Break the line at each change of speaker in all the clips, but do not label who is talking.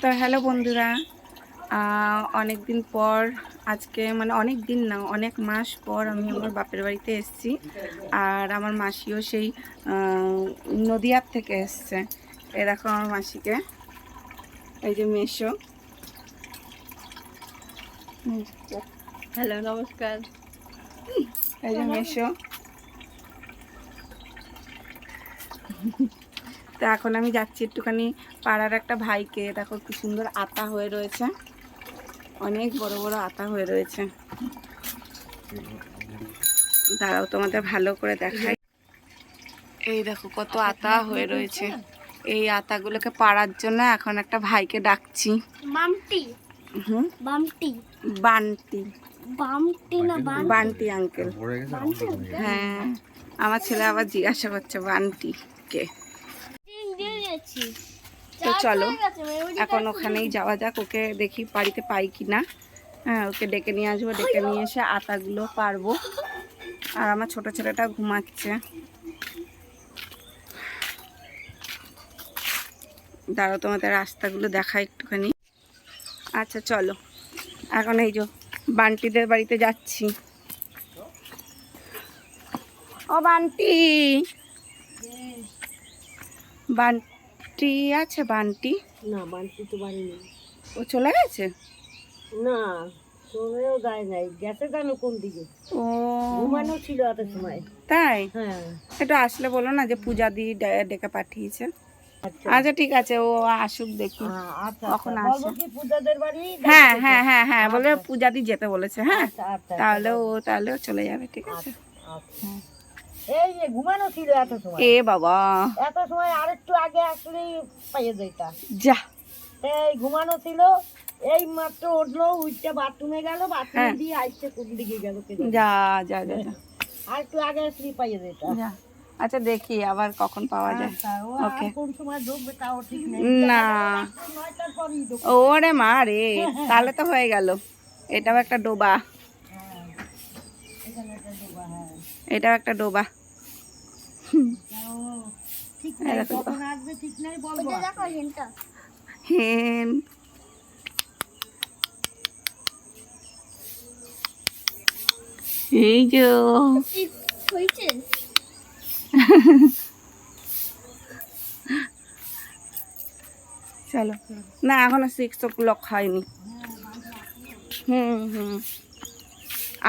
তো হ্যালো বন্ধুরা অনেক দিন পর আজকে মানে অনেক দিন না অনেক মাস পর আমি আমার বাপের বাড়িতে এসেছি। আর আমার মাসিও সেই নদিয়ার থেকে এসছে। এ দেখো আমার মাসিকে এই যে মেশো
হ্যালো নমস্কার।
এই যে মেশো তো এখন আমি যাচ্ছি একটুখানি পাড়ার একটা ভাইকে। দেখো কি সুন্দর আতা হয়ে রয়েছে। অনেক বড় বড় আতা হয়ে রয়েছে। দাঁড়াও তোমাদের ভালো করে দেখাই। এই দেখো কত আতা হয়ে রয়েছে। এই আতাগুলোকে পাড়ার জন্য এখন একটা ভাইকে ডাকছি।
বামটি।
হুম?
বামটি।
বান্টি।
বামটি না
বান্টি। আঙ্কেল। হ্যাঁ। আমার ছেলে আবার জিজ্ঞাসা করছে বান্টি কে তো চলো এখন ওখানেই যাওয়া যাক ওকে দেখি বাড়িতে পাই কি না হ্যাঁ ওকে ডেকে নিয়ে আসব ডেকে নিয়ে এসে আতাগুলো পারব। আর আমার ছোট ছেলেটা ঘুমাচ্ছে। দাঁড়াও তোমাদের রাস্তাগুলো দেখা একটুখানি। আচ্ছা চলো। এখন এই যে বান্টিদের বাড়িতে যাচ্ছি। ও বান্টি! বান্টি! আছে বান্টি?
না বামটি তো বাড়ি নেই।
ও চলে গেছে?
না চলেও যায় নাই। গেছে কেন কোন দিকে?
ও।
ঘুমানো ছিল এত সময়।
তাই?
হ্যাঁ।
একটু আসলে বলো না যে পূজা দি ডেকে পাঠিয়েছে।
আচ্ছা।
আচ্ছা ঠিক আছে ও আসুক দেখি।
হ্যাঁ, আচ্ছা
কখন
আচ্ছা।
আসে?
বাড়ি?
হ্যাঁ হ্যাঁ হ্যাঁ হ্যাঁ বলে পূজা দি যেতে বলেছে হ্যাঁ।
আচ্ছা আচ্ছা
তাহলে ও তাহলে চলে যাবে ঠিক আছে।
আচ্ছা এই যে ঘুমানো ছিল এত সময়।
এ বাবা।
এত সময় আরেকটু আগে আসলেই পাইয়ে যেটা
যা।
এই ঘুমানো ছিল এই মাত্র উঠল উঠতে বাথরুমে গেল বাথরুমে
হ্যাঁ।
দিয়ে আসছে কোন দিকে গেল
যা যা যা যা,
আর একটু আগে আসলেই পাইয়ে যেটা
যা। আচ্ছা দেখি আবার কখন পাওয়া যায়।
আচ্ছা,
ওকে। না। ওরে মা রে তাহলে তো হয়ে গেল। এটাও একটা ডোবা
এখানে একটা ঢুকবা, হ্যাঁ।
এটাও একটা ডোবা।
তাও
এই
নেই
দেখো।
কখন আসবে ঠিক নেই বলব।
হেন এই যে। চলো। না এখনও সিক্স ও ক্লক হয়নি। হুম হুম।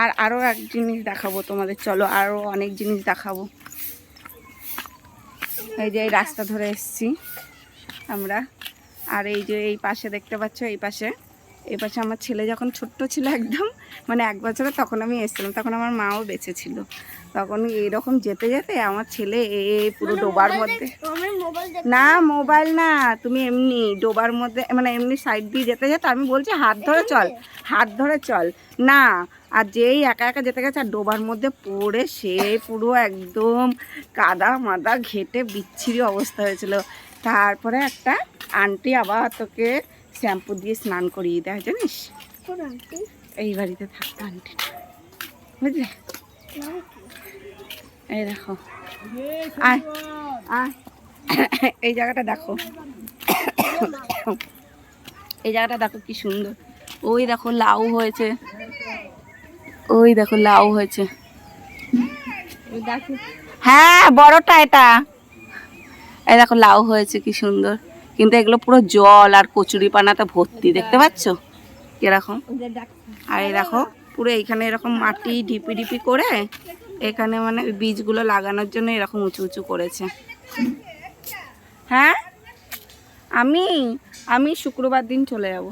আর আরও এক জিনিস দেখাবো তোমাদের। চলো আরও অনেক জিনিস দেখাবো। এই যে এই রাস্তা ধরে এসছি আমরা। আর এই যে এই পাশে দেখতে পাচ্ছ? এই পাশে এই পাশে আমার ছেলে যখন ছোট্ট ছিল একদম মানে এক বছরে তখন আমি এসেছিলাম তখন আমার মাও বেঁচে ছিল। তখন এইরকম যেতে যেতে আমার ছেলে এই পুরো ডোবার মধ্যে না মোবাইল না তুমি এমনি ডোবার মধ্যে মানে এমনি সাইড দিয়ে যেতে যেতে আমি বলছি হাত ধরে চল হাত ধরে চল। না আর যেই একা একা যেতে গেছে আর ডোবার মধ্যে পড়ে সে পুরো একদম কাদা মাদা ঘেটে বিচ্ছিরি অবস্থা হয়েছিল। তারপরে একটা আন্টি আবার তোকে শ্যাম্পু দিয়ে স্নান করিয়ে দেয় জানিস? এই বাড়িতে থাকতো আন্টিটা। বুঝলে? এই দেখো। আয়। আয়। এই জায়গাটা দেখো। এই জায়গাটা দেখো কি সুন্দর। ওই দেখো লাউ হয়েছে। ওই দেখো লাউ হয়েছে। হ্যাঁ বড়টা এটা। এই দেখো লাউ হয়েছে কি সুন্দর। কিন্তু এগুলো পুরো জল আর কচুরি পানাতে ভর্তি, দেখতে পাচ্ছ? এরকম। আর এই দেখো, পুরো এইখানে এরকম মাটি ঢিপি ঢিপি করে এখানে মানে বীজগুলো লাগানোর জন্য এরকম উঁচু উঁচু করেছে। হ্যাঁ? আমি আমি শুক্রবার দিন চলে যাব।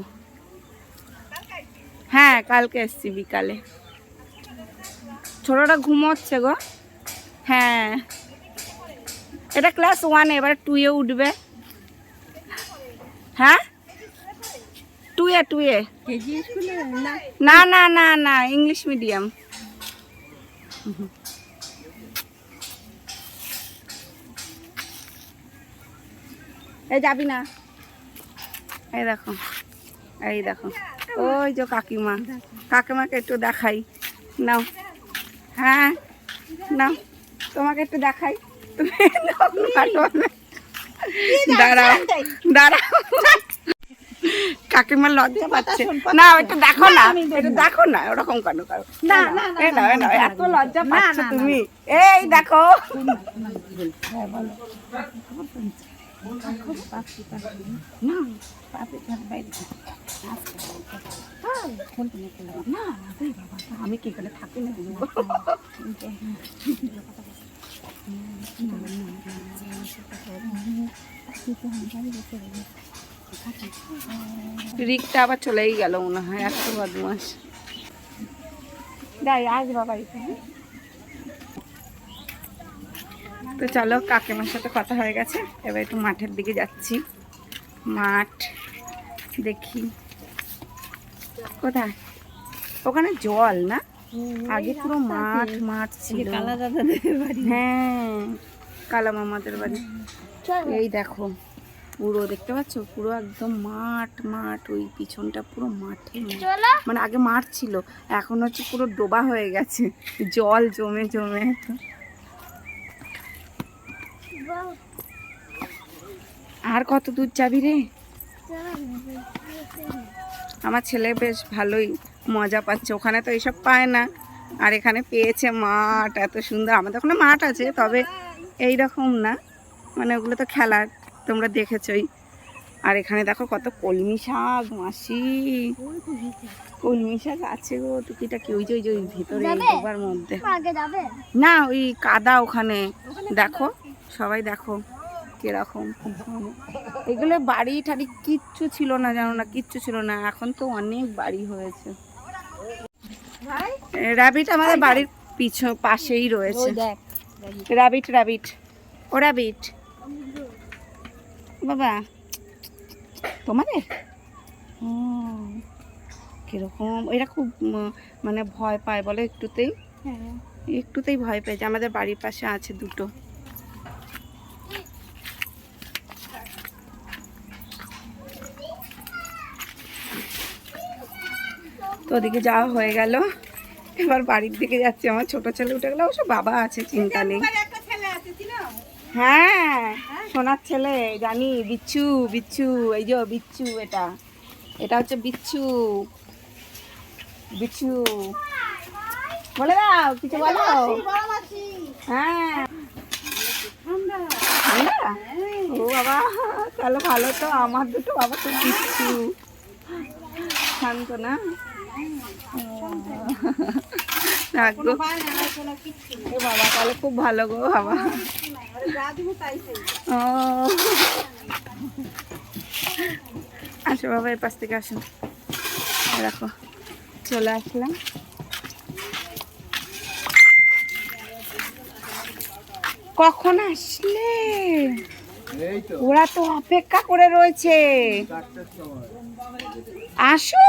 হ্যাঁ কালকে এসছি বিকালে। ছোটটা ঘুমোচ্ছে গো। হ্যাঁ। এটা ক্লাস ওয়ানে এবার টুয়ে উঠবে। হ্যাঁ? টুয়ে টুয়ে
না
না না না ইংলিশ মিডিয়াম এই যাবি না। এই দেখো এই দেখো। ওই যে কাকিমা। কাকিমাকে একটু দেখাই। নাও। হ্যাঁ নাও। তোমাকে একটু দেখাই। তুমি। দাঁড়াও দাঁড়াও। কাকিমার লজ্জা পাচ্ছে। না ওটা দেখো না এটা দেখো না ওরকম কেন করো? না এত লজ্জা পাচ্ছ তুমি? এই দেখো। বাবা আমি কি করে থাকি না? বলব রিকটা আবার চলেই গেল মনে হয় একশো বদমাস যাই আজ বাবা তো চলো কাকিমার সাথে কথা হয়ে গেছে। এবার একটু মাঠের দিকে যাচ্ছি। মাঠ দেখি। কোথায়? ওখানে জল না? আগে পুরো মাঠ মাঠ ছিল। হ্যাঁ কালা মামাদের বাড়ি। এই দেখো পুরো দেখতে পাচ্ছ? পুরো একদম মাঠ মাঠ। ওই পিছনটা পুরো মাঠে। মানে আগে মাঠ ছিল এখন হচ্ছে পুরো ডোবা হয়ে গেছে। জল জমে জমে আর কত দূর যাবি রে? আমার ছেলে বেশ ভালোই মজা পাচ্ছে। ওখানে তো এইসব পায় না। আর এখানে পেয়েছে মাঠ এত সুন্দর। আমাদের ওখানে মাঠ আছে তবে এই রকম না। মানে ওগুলো তো খেলার তোমরা দেখেছই। আর এখানে দেখো কত কলমি শাক মাসি। কলমি শাক আছে গো টুকিটা কি ওই যে ওই যে ওই ভিতরে ডোবার মধ্যে। না ওই কাদা ওখানে। দেখো সবাই দেখো কীরকম। এগুলো বাড়ি টাড়ি কিচ্ছু ছিল না জানো না কিচ্ছু ছিল না। এখন তো অনেক বাড়ি হয়েছে। র্যাবিট আমাদের বাড়ির পিছন পাশেই রয়েছে। রাবিট রাবিট ও রাবিট বাবা। তোমাদের? কীরকম? এরা খুব মানে ভয় পায় বলে একটুতেই। একটুতেই ভয় পেয়েছে আমাদের বাড়ির পাশে আছে দুটো। তো ওদিকে যাওয়া হয়ে গেল। এবার বাড়ির দিকে যাচ্ছি আমার ছোট ছেলে উঠে গেলে অবশ্য বাবা আছে চিন্তা নেই। হ্যাঁ সোনার ছেলে জানি বিচ্ছু বিচ্ছু এই যে বিচ্ছু এটা। এটা হচ্ছে বিচ্ছু। বিচ্ছু। বলে দাও কিছু বলো। হ্যাঁ। ও বাবা তাহলে ভালো তো আমার দুটো বাবা তো বিচ্ছু। শান্ত না? গো। এ বাবা তাহলে খুব ভালো গো বাবা। ও। আসো বাবা এই পাশ থেকে আসো এই দেখো চলে আসলাম। কখন আসলে? ওরা তো অপেক্ষা করে রয়েছে। আসো।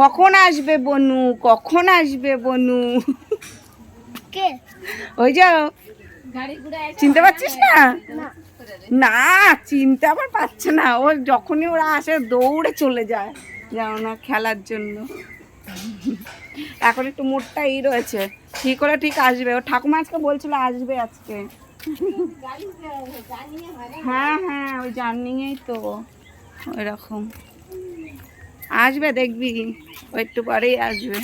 কখন আসবে বনু? কখন আসবে বনু?
কে?
ওই যে চিনতে পারছিস না? না চিনতে আবার পাচ্ছে না। ও যখনই ওরা আসে দৌড়ে চলে যায় জানো না খেলার জন্য। এখন একটু মোটটাই রয়েছে। ঠিক করে ঠিক আসবে। ও ঠাকুমা আজকে বলছিল আসবে আজকে। হ্যাঁ হ্যাঁ ওই জার্নিংয়েই তো ওইরকম। আসবে দেখবি একটু পরেই আসবে।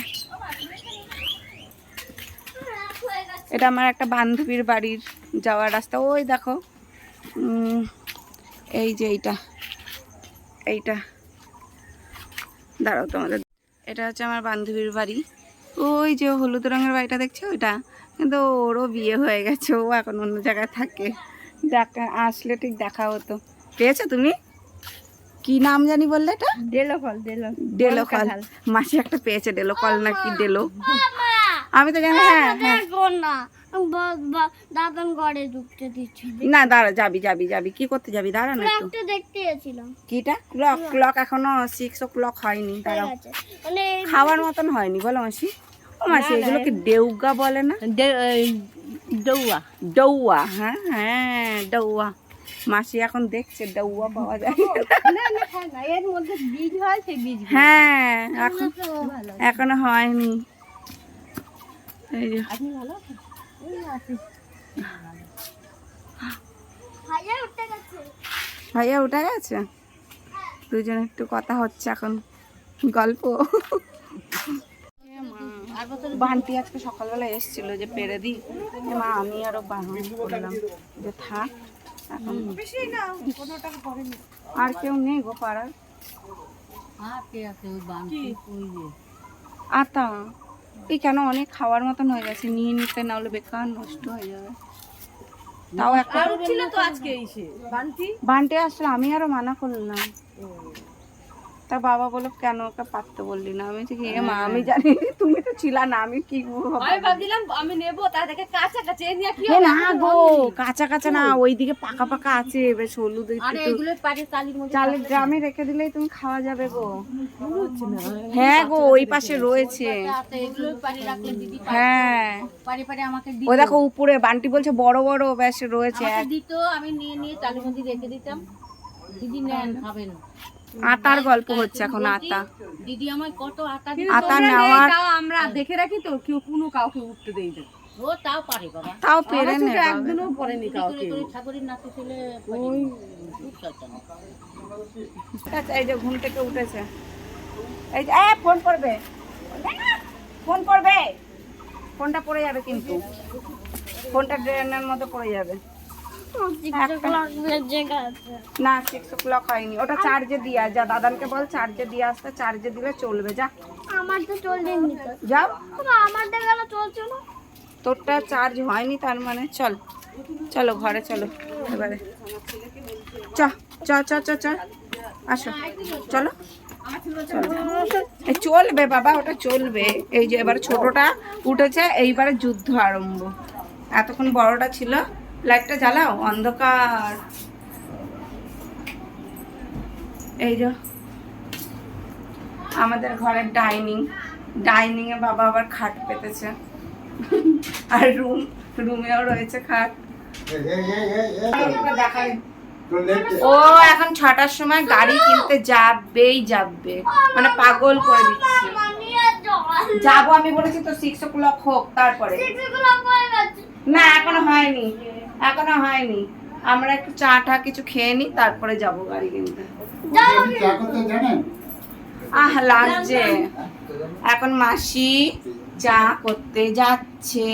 এটা আমার একটা বান্ধবীর বাড়ির যাওয়ার রাস্তা। ওই দেখো এই যে এইটা এইটা। দাঁড়াও তোমাদের, এটা হচ্ছে আমার বান্ধবীর বাড়ি। ওই যে হলুদ রঙের বাড়িটা দেখছ? ওইটা। কিন্তু ওরও বিয়ে হয়ে গেছে, ও এখন অন্য জায়গায় থাকে। দেখা, আসলে ঠিক দেখা হতো। পেয়েছ তুমি? কি নাম জানি বললে এটা?
ডেলো ফল ডেলো
ডেলো কল মাসি একটা পেয়েছে ডেলো কল নাকি ডেলো আমি তো জানি হ্যাঁ হ্যাঁ।
না। দাদান ঘরে ঢুকতে দিচ্ছে।
না দাঁড়া যাবি যাবি যাবি। কি করতে যাবি? দাঁড়া না একটু।
দেখতে গেছিলাম।
কিটা? ক্লক ক্লক এখনও সিক্স ও ক্লক হয়নি দাঁড়াও।
মানে
খাওয়ার মতন হয়নি বলো মাসি। ও মাসি এগুলোকে ডেউগা বলে না?
দৌয়া।
ডৌয়া হ্যাঁ হ্যাঁ ডৌয়া মাসি এখন দেখছে ডৌয়া পাওয়া যায়
না। না খায় না এর মধ্যে বীজ হয় সেই বীজ
হ্যাঁ এখন এখনও হয়নি।
ভাইয়া উঠতে গেছে।
ভাইয়া উঠে গেছে? দুজন একটু কথা হচ্ছে এখন। গল্প। বান্টি আজকে সকালবেলা এসেছিল যে পেরে দিই। মা আমি আরও বারণ করলাম। যে থাক। আর কেউ নেই গো পাড়ার? আতা এই কেন অনেক খাওয়ার মতন হয়ে গেছে? নিয়ে নিতে না হলে বেকার নষ্ট হয়ে যাবে। তাও একটা
বান্টি?
আসলে আমি আরও মানা করলাম। তা বাবা বলল কেন ওকে পারতে বললি না? আমি কি, এ মা আমি জানি তুমি তো ছিলা না আমি কি করব?
আমি ভাবছিলাম আমি নেব তার থেকে কাঁচা কাঁচা এ নিয়ে কি
না গো কাঁচা কাঁচা না ওইদিকে পাকা পাকা আছে বেশ হলুদ
আরে এগুলো পারে কালির মধ্যে
চালের ড্রামে রেখে দিলেই তুমি খাওয়া যাবে গো। হ্যাঁ গো ওই পাশে রয়েছে।
এগুলো পারে রাখলে দিদি
হ্যাঁ।
পারে পারে আমাকে দি-
ওই দেখো উপরে বান্টি বলছে বড় বড় বেশ রয়েছে
দিত আমি নিয়ে নিয়ে চালের মধ্যে রেখে দিতাম। দিদি নেন খাবেন।
আতার গল্প হচ্ছে এখন আতা।
দিদি আমার কত আটা
আতা নেওয়ার
আমরা দেখে রাখি তো কেউ কোনো কাউকে উঠতে দেই না। ও তাও পারে বাবা।
তাও পেরে
একদিনও পড়েনি কাউকে। ঠাকুরের নাতি ছেলে ওই
আচ্ছা, এই যে ঘুম থেকে উঠেছে। এই যে এ, ফোন করবে। ফোন করবে। ফোনটা পড়ে যাবে কিন্তু। ফোনটা ড্রেনের মধ্যে পড়ে যাবে। না সিক্স ও ক্লক হয়নি। ওটা চার্জে দিয়া যা দাদানকে বল চার্জে দিয়ে আসতে চার্জে দিলে চলবে যা।
আমার তো চলবেনি তো।
যাও
আমার দেখা গেল চলছে না।
তোরটা চার্জ হয়নি তার মানে চল। চলো ঘরে চলো এবারে। চ চ চ চ চ। আসো। চলো। চলবে বাবা ওটা চলবে। এই যে এবার ছোটটা উঠেছে এইবারে যুদ্ধ আরম্ভ। এতক্ষণ বড়টা ছিল লাইটটা জ্বালাও অন্ধকার। এই যে আমাদের ঘরের ডাইনিং ডাইনিং এ বাবা আবার খাট পেতেছে। আর রুম রুমেও রয়েছে খাট। দেখাই। ও এখন ছটার সময় গাড়ি কিনতে যাবেই যাবে। মানে পাগল করে দিচ্ছে। যাব আমি বলেছি তো সিক্স ও ক্লক হোক তারপরে। না এখনও হয়নি। এখনও হয়নি। আমরা একটু চা টা কিছু খেয়ে নিই তারপরে যাব গাড়ি কিনতে। আহ, লাগছে। এখন মাসি চা করতে যাচ্ছে।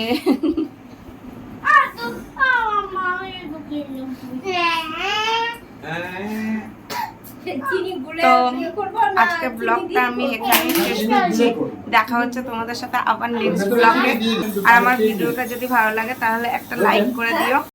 তো আজকে ব্লগটা আমি এখানে শেষ করছি। দেখা হচ্ছে তোমাদের সাথে আবার নেক্সট ব্লগে আর আমার ভিডিওটা যদি ভালো লাগে, তাহলে একটা লাইক করে দিও।